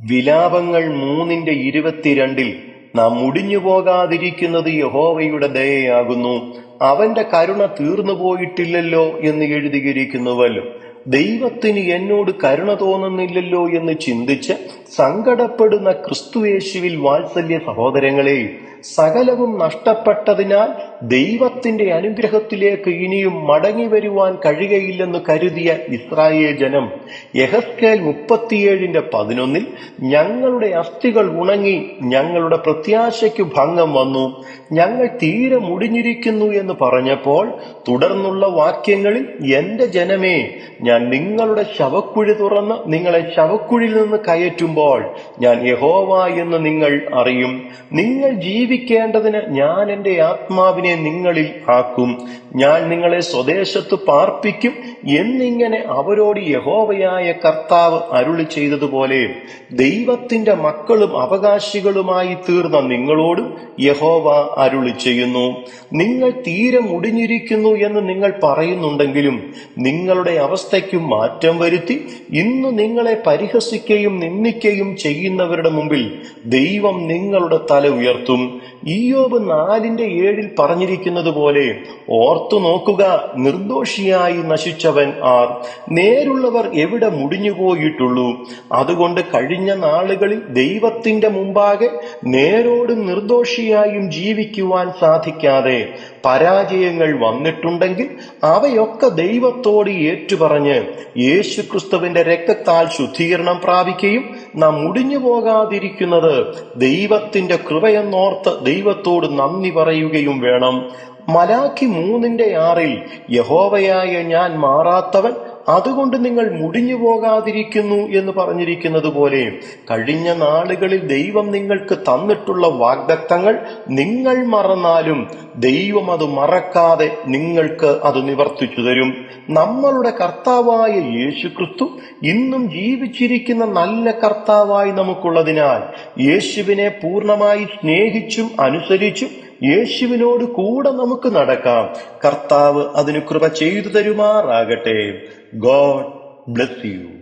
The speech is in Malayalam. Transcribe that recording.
വിലാപങ്ങൾ മൂന്നിന്റെ ഇരുപത്തിരണ്ടിൽ നാം മുടിഞ്ഞു പോകാതിരിക്കുന്നത് യഹോവയുടെ ദയയാകുന്നു. അവന്റെ കരുണ തീർന്നു പോയിട്ടില്ലല്ലോ എന്ന് എഴുതിയിരിക്കുന്നുവല്ലോ ദൈവത്തിന് എന്നോട് കരുണ തോന്നുന്നില്ലല്ലോ എന്ന് ചിന്തിച്ച് സങ്കടപ്പെടുന്ന ക്രിസ്തുയേശുവിൽ വാത്സല്യ സഹോദരങ്ങളെ സകലവും നഷ്ടപ്പെട്ടതിനാൽ ദൈവത്തിന്റെ അനുഗ്രഹത്തിലേക്ക് ഇനിയും മടങ്ങി വരുവാൻ കഴിയുകയില്ലെന്ന് കരുതിയ ഇസ്രായേൽ ജനം യഹസ്കേൽ മുപ്പത്തിയേഴിന്റെ പതിനൊന്നിൽ ഞങ്ങളുടെ അസ്ഥികൾ ഉണങ്ങി ഞങ്ങളുടെ പ്രത്യാശയ്ക്ക് ഭംഗം വന്നു ഞങ്ങൾ തീരെ മുടിഞ്ഞിരിക്കുന്നു എന്ന് പറഞ്ഞപ്പോൾ തുടർന്നുള്ള വാക്യങ്ങളിൽ എന്റെ ജനമേ ഞാൻ നിങ്ങളുടെ ശവക്കുഴി തുറന്ന് നിങ്ങളെ ശവക്കുഴിയിൽ നിന്ന് കയറ്റുമ്പോൾ ഞാൻ യഹോവ എന്ന് നിങ്ങൾ അറിയും. നിങ്ങൾ ജീവിക്കേണ്ടതിന് ഞാൻ എന്റെ ആത്മാവിനെ നിങ്ങളിൽ ആക്കും. ഞാൻ നിങ്ങളെ സ്വദേശത്ത് പാർപ്പിക്കും എന്നിങ്ങനെ അവരോട് യഹോവയായ കർത്താവ് അരുളി ചെയ്തതുപോലെ ദൈവത്തിന്റെ മക്കളും അവകാശികളുമായി തീർന്ന നിങ്ങളോടും യഹോവ അരുളി ചെയ്യുന്നു. നിങ്ങൾ തീരെ മുടിഞ്ഞിരിക്കുന്നു എന്ന് നിങ്ങൾ പറയുന്നുണ്ടെങ്കിലും നിങ്ങളുടെ അവസ്ഥയ്ക്കും മാറ്റം വരുത്തി ഇന്ന് നിങ്ങളെ പരിഹസിക്കുകയും നിന്ദിക്കുകയും ചെയ്യുന്നവരുടെ മുമ്പിൽ ദൈവം നിങ്ങളുടെ തല ഉയർത്തും. ഈയോബ് നാലിന്റെ ഏഴിൽ പറഞ്ഞിരിക്കുന്നത് പോലെ ഓർത്തു നോക്കുക നിർദോഷിയായി നശിച്ചവൻ ആർ. നേരുള്ളവർ എവിടെ മുടിഞ്ഞുപോയിട്ടുള്ളൂ? അതുകൊണ്ട് കഴിഞ്ഞ നാളുകളിൽ ദൈവത്തിന്റെ മുമ്പാകെ നേരോടും നിർദോഷിയായും ജീവിക്കുവാൻ സാധിക്കാതെ പരാജയങ്ങൾ വന്നിട്ടുണ്ടെങ്കിൽ അവയൊക്കെ ദൈവത്തോട് ഏറ്റുപറഞ്ഞ് യേശുക്രിസ്തുവിന്റെ രക്തത്താൽ ശുദ്ധീകരണം പ്രാപിക്കുകയും നാം മുടിഞ്ഞു പോകാതിരിക്കുന്നത് ദൈവത്തിന്റെ കൃപയെന്നോർത്ത് ദൈവത്തോട് നന്ദി പറയുകയും വേണം. മലാഖി മൂന്നിന്റെ ആറിൽ യഹോവയായ ഞാൻ മാറാത്തവൻ അതുകൊണ്ട് നിങ്ങൾ മുടിഞ്ഞു പോകാതിരിക്കുന്നു എന്ന് പറഞ്ഞിരിക്കുന്നത് പോലെ കഴിഞ്ഞ നാളുകളിൽ ദൈവം നിങ്ങൾക്ക് തന്നിട്ടുള്ള വാഗ്ദത്തങ്ങൾ നിങ്ങൾ മറന്നാലും ദൈവം അത് മറക്കാതെ നിങ്ങൾക്ക് അത് നിവർത്തിച്ചു തരും. നമ്മളുടെ കർത്താവായ യേശു ക്രിസ്തു ഇന്നും ജീവിച്ചിരിക്കുന്ന നല്ല കർത്താവായി നമുക്കുള്ളതിനാൽ യേശുവിനെ പൂർണമായി സ്നേഹിച്ചും അനുസരിച്ചും യേശുവിനോട് കൂടെ നമുക്ക് നടക്കാം. കർത്താവ് അതിന് കൃപ ചെയ്തു തരുമാറാകട്ടെ. God bless you.